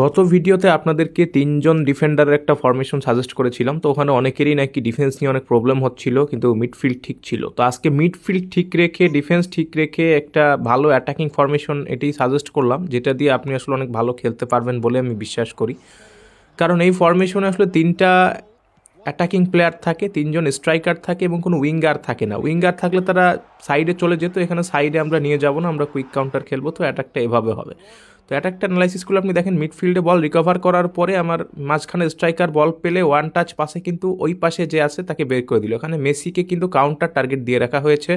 গত ভিডিওতে আপনাদেরকে তিনজন ডিফেন্ডারের একটা ফরমেশন সাজেস্ট করেছিলাম, তো ওখানে অনেকেরই নাকি ডিফেন্স নিয়ে অনেক প্রবলেম হচ্ছিল, কিন্তু মিডফিল্ড ঠিক ছিল। তো আজকে মিডফিল্ড ঠিক রেখে ডিফেন্স ঠিক রেখে একটা ভালো অ্যাটাকিং ফরমেশন এটি সাজেস্ট করলাম, যেটা দিয়ে আপনি আসলে অনেক ভালো খেলতে পারবেন বলে আমি বিশ্বাস করি। কারণ এই ফরমেশনে আসলে তিনটা অ্যাটাকিং প্লেয়ার থাকে, তিনজন স্ট্রাইকার থাকে এবং কোনো উইঙ্গার থাকে না। উইঙ্গার থাকলে তারা সাইডে চলে যেত, এখানে সাইডে আমরা নিয়ে যাব না, আমরা কুইক কাউন্টার খেলব, তো অ্যাটাকটা এভাবে হবে। তো অ্যাটাকটা অ্যানালাইসিসগুলো আপনি দেখেন মিডফিল্ডে বল রিকভার করার পরে আমার মাঝখানে স্ট্রাইকার বল পেলে ওয়ান টাচ পাসে কিন্তু ওই পাশে যে আছে তাকে বের করে দিল। এখানে মেসিকে কিন্তু কাউন্টার টার্গেট দিয়ে রাখা হয়েছে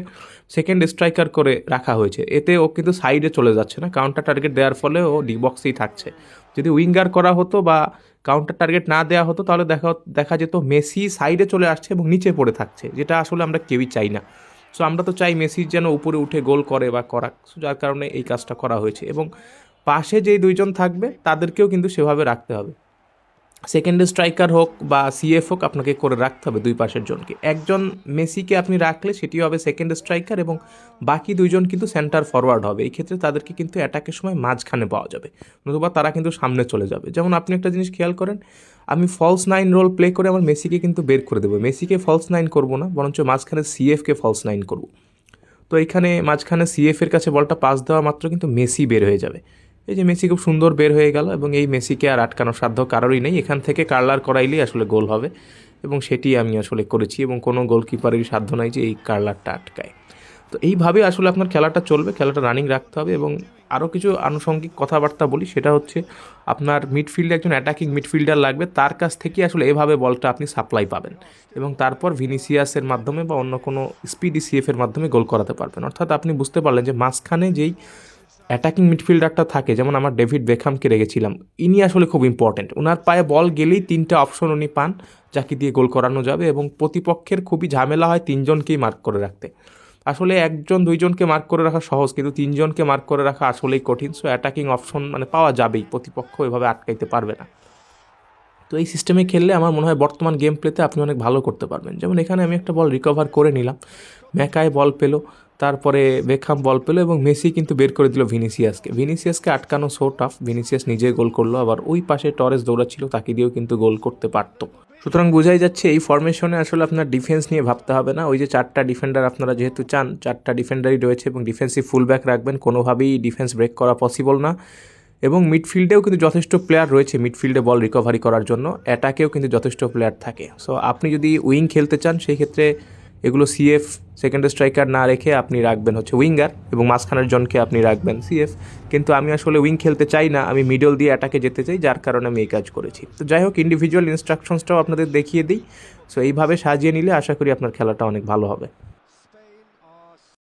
সেকেন্ড স্ট্রাইকার করে রাখা হয়েছে। এতে ও কিন্তু সাইডে চলে যাচ্ছে না কাউন্টার টার্গেট দেওয়ার ফলে ও ডি বক্সেই থাকছে। যদি উইঙ্গার করা হতো বা কাউন্টার টার্গেট না দেওয়া হতো, তাহলে দেখা দেখা যেত মেসি সাইডে চলে আসছে এবং নিচে পড়ে থাকছে, যেটা আসলে আমরা কেউই চাই না। সো আমরা তো চাই মেসি যেন উপরে উঠে গোল করে বা করাক সো যার কারণে এই কাজটা করা হয়েছে। এবং পাশে যেই দুইজন থাকবে, তাদেরকেও কিন্তু সেভাবে রাখতে হবে। সেকেন্ড স্ট্রাইকার হোক বা সিএফ হোক, আপনাকে করে রাখতে হবে দুই পাশের জনকে। একজন মেসিকে আপনি রাখলে সেটি হবে সেকেন্ড স্ট্রাইকার এবং বাকি দুইজন কিন্তু সেন্টার ফরওয়ার্ড হবে। এই ক্ষেত্রে তাদেরকে কিন্তু অ্যাটাকের সময় মাঝখানে পাওয়া যাবে। নতুবা তারা কিন্তু সামনে চলে যাবে। যেমন আপনি একটা জিনিস খেয়াল করেন, আমি ফলস নাইন রোল প্লে করে আমার মেসিকে কিন্তু বের করে দেবো। মেসিকে ফলস নাইন করব না, বরঞ্চ মাঝখানে সিএফকে ফলস নাইন করব। তো এইখানে মাঝখানে সিএফের কাছে বলটা পাস দেওয়া মাত্র কিন্তু মেসি বের হয়ে যাবে। এই যে মেসি খুব সুন্দর বের হয়ে গেল এবং এই মেসিকে আর আটকানোর সাধ্য কারোরই নেই। এখান থেকে কার্লার করাইলেই আসলে গোল হবে এবং সেটি আমি আসলে করেছি এবং কোনো গোলকিপারেরই সাধ্য নাই যে এই কার্লারটা আটকায়। তো এইভাবে আসলে আপনার খেলাটা চলবে, খেলাটা রানিং রাখতে হবে এবং আরও কিছু আনুষঙ্গিক কথাবার্তা বলি, সেটা হচ্ছে আপনার মিডফিল্ডে একজন অ্যাটাকিং মিডফিল্ডার লাগবে, তার কাছ থেকে আসলে এভাবে বলটা আপনি সাপ্লাই পাবেন এবং তারপর ভিনিসিয়াসের মাধ্যমে বা অন্য কোনো স্পিডি সিএফের মাধ্যমে গোল করাতে পারবেন। অর্থাৎ আপনি বুঝতে পারলেন যে মাঝখানে যেই অ্যাটাকিং মিডফিল্ডারটা থাকে, যেমন আমার ডেভিড বেখামকে রেখেছিলাম, ইনি আসলে খুব ইম্পর্টেন্ট ওনার পায়ে বল গেলেই তিনটা অপশন উনি পান, যাকে দিয়ে গোল করানো যাবে এবং প্রতিপক্ষের খুবই ঝামেলা হয় তিনজনকেই মার্ক করে রাখতে। আসলে একজন, দুইজনকে মার্ক করে রাখা সহজ, কিন্তু তিনজনকে মার্ক করে রাখা আসলেই কঠিন। সো অ্যাটাকিং অপশন মানে পাওয়া যাবেই, প্রতিপক্ষ এভাবে আটকাইতে পারবে না। তো এই সিস্টেমে খেললে আমার মনে হয় বর্তমান গেম প্লেতে আপনি অনেক ভালো করতে পারবেন। যেমন এখানে আমি একটা বল রিকভার করে নিলাম ম্যাকায় বল পেল। তারপরে বেখাম বল পেল এবং মেসি কিন্তু বের করে দিল ভিনিসিয়াসকে। ভিনিসিয়াসকে আটকানো সো টাফ ভিনিসিয়াস নিজে গোল করল, আবার ওই পাশে টরেস দৌড়াচ্ছিল, তাকে দিয়েও কিন্তু গোল করতে পারতো। সুতরাং বোঝাই যাচ্ছে এই ফরমেশনে আসলে আপনার ডিফেন্স নিয়ে ভাবতে হবে না। ওই যে চারটা ডিফেন্ডার আপনারা যেহেতু চান, চারটা ডিফেন্ডারই রয়েছে এবং ডিফেন্সিভ ফুলব্যাক রাখবেন, কোনোভাবেই ডিফেন্স ব্রেক করা পসিবল না। এবং মিডফিল্ডেও কিন্তু যথেষ্ট প্লেয়ার রয়েছে মিডফিল্ডে বল রিকভারি করার জন্য অ্যাটাকেও কিন্তু যথেষ্ট প্লেয়ার থাকে। সো আপনি যদি উইং খেলতে চান, সেই ক্ষেত্রে এগুলো সিএফ সেকেন্ড স্ট্রাইকার না রেখে আপনি রাখবেন হচ্ছে উইঙ্গার এবং মাঝখানের জনকে আপনি রাখবেন সিএফ কিন্তু আমি আসলে উইং খেলতে চাই না, আমি মিডল দিয়ে অ্যাটাকে যেতে চাই, যার কারণে আমি এই কাজ করেছি। তো যাই হোক ইন্ডিভিজুয়াল ইনস্ট্রাকশনসটাও আপনাদের দেখিয়ে দিই। সো এইভাবে সাজিয়ে নিলে আশা করি আপনার খেলাটা অনেক ভালো হবে।